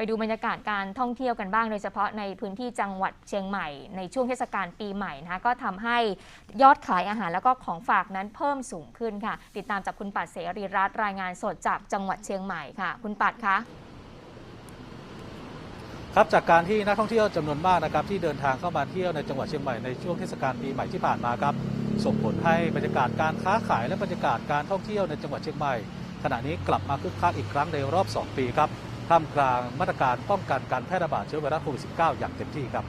ไปดูบรรยากาศการท่องเที่ยวกันบ้าง โดยเฉพาะในพื้นที่จังหวัดเชียงใหม่ในช่วงเทศกาลปีใหม่นะคะก็ทำให้ยอดขายอาหารแล้วก็ของฝากนั้นเพิ่มสูงขึ้นค่ะ ติดตามจากคุณปัดเสรีรัตน์รายงานสดจากจังหวัดเชียงใหม่ค่ะ คุณปัดคะครับจากการที่นักท่องเที่ยวจำนวนมากนะครับที่เดินทางเข้ามาเที่ยวในจังหวัดเชียงใหม่ในช่วงเทศกาลปีใหม่ที่ผ่านมาครับส่งผลให้บรรยากาศการค้าขายและบรรยากาศการท่องเที่ยวในจังหวัดเชียงใหม่ ขณะนี้กลับมาคึกคักอีกครั้งในรอบ 2 ปีครับ ท่ามกลางมาตรการป้องกันการแพร่ระบาดเชื้อไวรัสโควิด -19 อย่างเต็มที่ครับ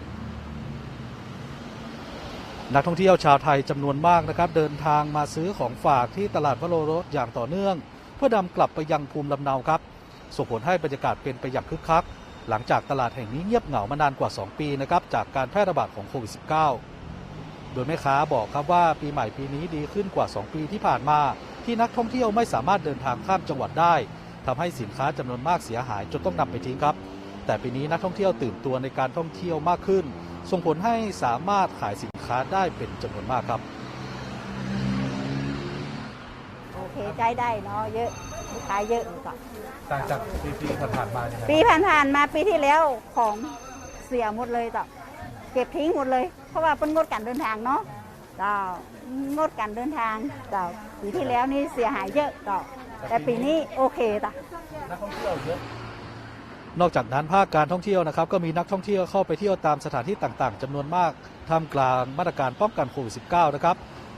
นักท่องเที่ยวชาวไทยจำนวนมากนะครับ เดินทางมาซื้อของฝากที่ตลาดวโรรสอย่างต่อเนื่อง เพื่อนำกลับไปยังภูมิลำเนาครับ ส่งผลให้บรรยากาศเป็นไปอย่างคึกคัก หลังจากตลาดแห่งนี้เงียบเหงามานานกว่า 2 ปีนะครับจากการแพร่ระบาดของโควิด -19 โดยแม่ค้าบอกครับว่าปีใหม่ปีนี้ดีขึ้นกว่า 2 ปีที่ผ่านมา ที่นักท่องเที่ยวไม่สามารถเดินทางข้ามจังหวัดได้ ทำให้สินค้าจำนวนมากเสียหายจนต้องนำไปทิ้งครับ แต่ปีนี้นักท่องเที่ยวตื่นตัวในการท่องเที่ยวมากขึ้น ส่งผลให้สามารถขายสินค้าได้เป็นจำนวนมากครับ โอเคใจได้เนาะเยอะลูกค้าเยอะก็ต่างจากปีๆผ่านๆมาเนี่ยปีผ่านๆมาปีที่แล้วของเสียหมดเลยต่อเก็บทิ้งหมดเลย เพราะว่าเป็นงดการเดินทางเนาะต่องดการเดินทางต่อปีที่แล้วนี่เสียหายเยอะต่อ แต่ปีนี้โอเคต่อนักท่องเที่ยวเยอะนอกจากนั้นภาคการท่องเที่ยวนะครับก็มีนักท่องเที่ยวเข้าไปเที่ยวตามสถานที่ต่างๆจำนวนมากท่ามกลางมาตรการป้องกันโควิด -19 นะครับ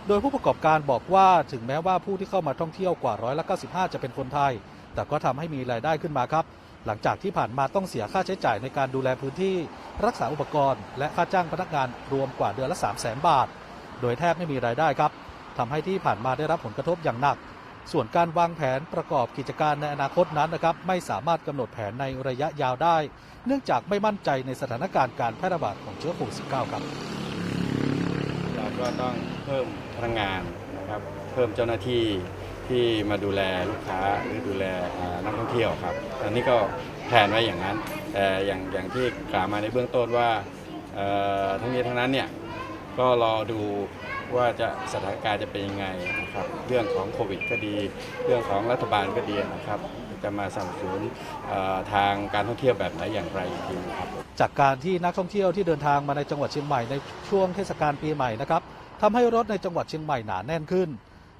โดยผู้ประกอบการบอกว่าถึงแม้ว่าผู้ที่เข้ามาท่องเที่ยวกว่าร้อยละ95 จะเป็นคนไทย แต่ก็ทำให้มีรายได้ขึ้นมาครับ หลังจากที่ผ่านมาต้องเสียค่าใช้จ่ายในการดูแลพื้นที่ รักษาอุปกรณ์ และค่าจ้างพนักงานรวมกว่าเดือนละ 3 0 0 0 0 0 บาท โดยแทบไม่มีรายได้ครับทำให้ที่ผ่านมาได้รับผลกระทบอย่างหนัก ส่วนการวางแผนประกอบกิจการในอนาคตนั้นนะครับไม่สามารถกำหนดแผนในระยะยาวได้ เนื่องจากไม่มั่นใจในสถานการณ์การแพร่ระบาดของเชื้อโควิด -19 ครับเราก็ต้องเพิ่มพนักงานนะครับเพิ่มเจ้าหน้าที่ที่มาดูแลลูกค้าหรือดูแลนักท่องเที่ยวครับอันนี้ก็แผนไว้อย่างนั้นแต่อย่างอย่างที่กล่าวมาในเบื้องต้นว่าทั้งนี้ทั้งนั้นเนี่ยก็รอดู ว่าจะสถานการณ์จะเป็นยังไงนะครับเรื่องของโควิดก็ดี เรื่องของรัฐบาลก็ดีนะครับ จะมาสนับสนุนทางการท่องเที่ยวแบบไหนอย่างไรอีกทีนครับจากการที่นักท่องเที่ยวที่เดินทางมาในจังหวัดเชียงใหม่ในช่วงเทศกาลปีใหม่นะครับทำให้รถในจังหวัดเชียงใหม่หนาแน่นขึ้น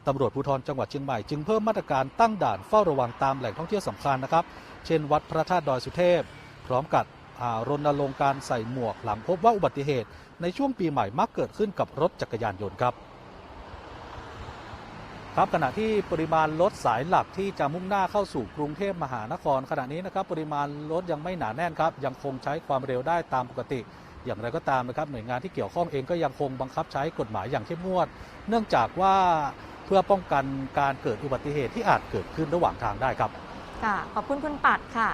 ตำรวจภูธรจังหวัดเชียงใหม่จึงเพิ่มมาตรการตั้งด่านเฝ้าระวังตามแหล่งท่องเที่ยวสำคัญนะครับ เช่นวัดพระธาตุดอยสุเทพ พร้อมกับ รณรงค์การใส่หมวกหลังพบว่าอุบัติเหตุ ในช่วงปีใหม่มักเกิดขึ้นกับรถจักรยานยนต์ครับครับขณะที่ปริมาณรถสายหลักที่จะมุ่งหน้าเข้าสู่กรุงเทพมหานคร ขณะนี้นะครับปริมาณรถยังไม่หนาแน่นครับ ยังคงใช้ความเร็วได้ตามปกติ อย่างไรก็ตามนะครับหน่วยงานที่เกี่ยวข้องเองก็ยังคงบังคับใช้กฎหมายอย่างเข้มงวด เนื่องจากว่าเพื่อป้องกันการเกิดอุบัติเหตุที่อาจเกิดขึ้นระหว่างทางได้ครับค่ะขอบคุณคุณปัดค่ะ